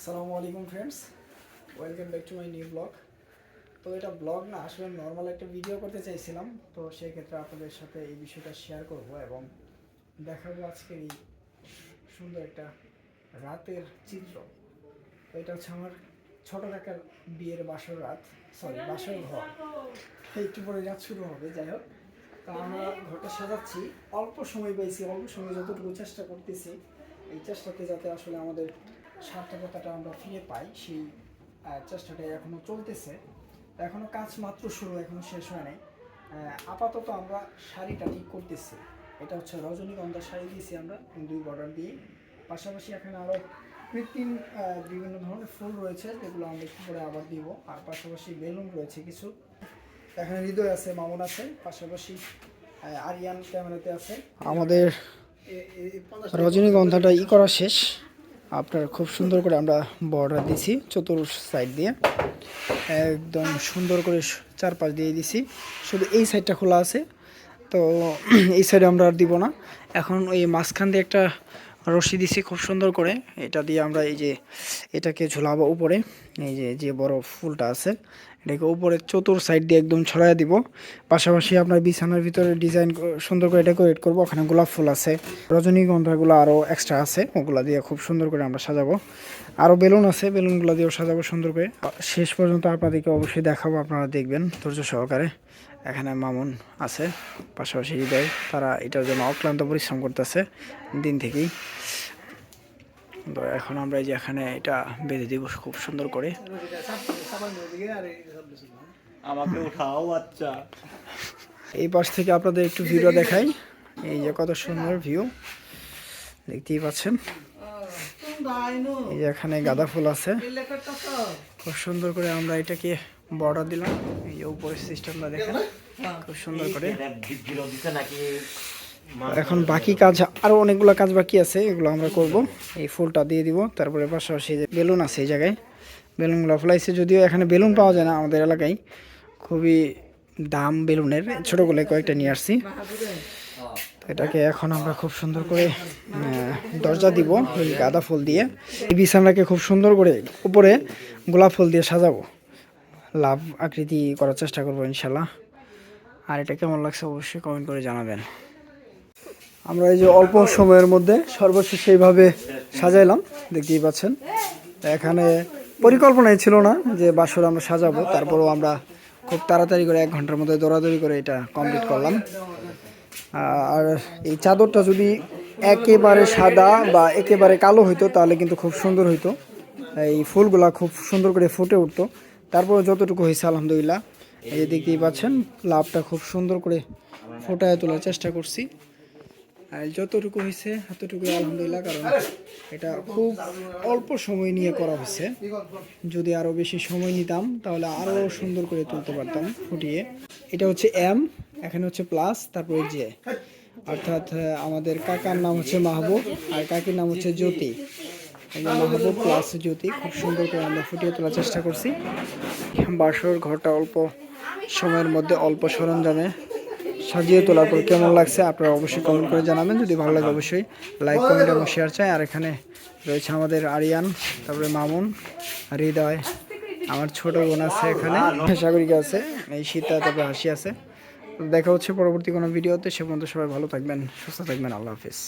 আসসালামু আলাইকুম friends welcome back to my new blog তো এটা ব্লগ না আসলে নর্মাল একটা ভিডিও করতে চাইছিলাম। তো সেই ক্ষেত্রে আপনাদের সাথে এই বিষয়টা শেয়ার করব এবং দেখাবো আজকে এই সুন্দর একটা রাতের চিত্র। তো এটা হচ্ছে আমার ছোট কাকার বিয়ের বাসর রাত। সরি বাসর ঘর। একটু পরে রাত শুরু হবে যাই হোক। তো আমরা ঘরটা সাজাচ্ছি। অল্প সময় পেয়েছি অল্প সময় যতটুকু চেষ্টা করতেছি এই চেষ্টাতে যাতে আসলে আমাদের সার্থকতাটা আমরা ফিরে পাই সেই আহ, চেষ্টাটাই এখনও চলতেছে। এখনও কাজ মাত্র শুরু এখনও শেষ হয় নাই। আপাতত আমরা শাড়িটা ঠিক করতেছি। এটা হচ্ছে রজনীগন্ধা শাড়ি দিয়েছি আমরা দুই বর্ডার দিয়ে। পাশাপাশি এখানে আরও কৃত্রিম বিভিন্ন ধরনের ফুল রয়েছে যেগুলো আমরা একটু করে আবার দিব। আর পাশাপাশি বেলুন রয়েছে কিছু। এখানে হৃদয় আছে মামুন আছে পাশাপাশি আরিয়ান ক্যামেরাতে আছে। আমাদের রজনীগন্ধাটা ই করা শেষ। আপনার খুব সুন্দর করে আমরা বর্ডার দিছি চতুর সাইড দিয়ে। একদম সুন্দর করে চারপাশ দিয়ে দিছি। শুধু এই সাইডটা খোলা আছে, তো এই সাইডে আমরা আর দিব না। এখন ওই মাঝখান দিয়ে একটা রশি দিছি খুব সুন্দর করে। এটা দিয়ে আমরা এই যে এটাকে ঝোলাবো উপরে, এই যে যে বড় ফুলটা আছে এটাকে উপরে চতুর সাইড দিয়ে একদম ছড়াই দিব। পাশাপাশি আপনার বিছানার ভিতরে ডিজাইন সুন্দর করে ডেকোরেট করব। ওখানে গোলাপ ফুল আছে, রজনীগন্ধাগুলো আরও এক্সট্রা আছে। ওগুলা দিয়ে খুব সুন্দর করে আমরা সাজাবো। আরও বেলুন আছে, বেলুনগুলো দিয়েও সাজাবো সুন্দর করে। শেষ পর্যন্ত আপনাদেরকে অবশ্যই দেখাবো, আপনারা দেখবেন ধৈর্য সহকারে। এখানে মামুন আছে, পাশাপাশি হৃদয়, তারা এটার জন্য অক্লান্ত পরিশ্রম করতেছে দিন থেকেই। তো এখন আমরা এই যে এখানে এটা বেঁধে দিব খুব সুন্দর করে আমাকে উঠাও আচ্ছা এই পাশ থেকে আপনাদের একটু ভিডিও দেখাই এই যে কত সুন্দর ভিউ দেখতেই পাচ্ছেন এই যে এখানে গাঁদা ফুল আছে খুব সুন্দর করে আমরা এটাকে বর্ডার দিলাম এই যে উপরের সিস্টেমটা দেখেন খুব সুন্দর করে এখন বাকি কাজ আরও অনেকগুলো কাজ বাকি আছে, এগুলো আমরা করব। এই ফুলটা দিয়ে দিব, তারপরে পাশাপাশি যে বেলুন আছে এই জায়গায়, বেলুনগুলো ফলাইছে, যদিও এখানে বেলুন পাওয়া যায় না আমাদের এলাকায়। খুবই দাম বেলুনের ছোটোগুলো কয়েকটা নিয়ে আসছি। এটাকে এখন আমরা খুব সুন্দর করে দরজা দিব, এই গাঁদা ফুল দিয়ে। এই বিছানাকে খুব সুন্দর করে উপরে গোলাপ ফুল দিয়ে সাজাবো। লাভ আকৃতি করার চেষ্টা করব ইনশাল্লাহ। আর এটা কেমন লাগছে অবশ্যই কমেন্ট করে জানাবেন। আমরা এই যে অল্প সময়ের মধ্যে সর্বশেষ সেইভাবে সাজাইলাম, দেখতেই পাচ্ছেন। এখানে পরিকল্পনাই ছিল না যে বাসর আমরা সাজাবো, তারপরেও আমরা খুব তাড়াতাড়ি করে এক ঘণ্টার মধ্যে দৌড়াদৌড়ি করে এটা কমপ্লিট করলাম। আর এই চাদরটা যদি একেবারে সাদা বা একেবারে কালো হইতো, তাহলে কিন্তু খুব সুন্দর হইতো। এই ফুলগুলা খুব সুন্দর করে ফুটে উঠতো। তারপরে যতটুকু হয়েছে, আলহামদুলিল্লাহ। এই দেখতেই পাচ্ছেন, লাভটা খুব সুন্দর করে ফোটায় তোলার চেষ্টা করছি। যতটুকু হয়েছে এতটুকু আলহামদুলিল্লাহ, কারণ এটা খুব অল্প সময় নিয়ে করা হয়েছে যদি আরও বেশি সময় নিতাম, তাহলে আরও সুন্দর করে তুলতে পারতাম, ফুটিয়ে। এটা হচ্ছে এম এখানে হচ্ছে প্লাস তারপরে জে অর্থাৎ আমাদের কাকার নাম হচ্ছে মাহবুব, আর কাকির নাম হচ্ছে জ্যোতি। মাহবুব প্লাস জ্যোতি, খুব সুন্দর করে আমরা ফুটিয়ে তোলার চেষ্টা করছি। বাসর ঘরটা অল্প সময়ের মধ্যে অল্প সরঞ্জামে সাজিয়ে তোলার পর কেমন লাগছে আপনারা অবশ্যই কমেন্ট করে জানাবেন। যদি ভালো লাগে অবশ্যই লাইক কমেন্ট এবং শেয়ার চাই। আর এখানে রয়েছে আমাদের আরিয়ান, তারপরে মামুন, হৃদয়, আমার ছোট বোন আছে এখানে। সাগরিকা আছে, এই সীতা, তারপরে হাসি আছে। দেখা হচ্ছে পরবর্তী কোনো ভিডিওতে। সে পর্যন্ত সবাই ভালো থাকবেন, সুস্থ থাকবেন। আল্লাহ হাফিজ।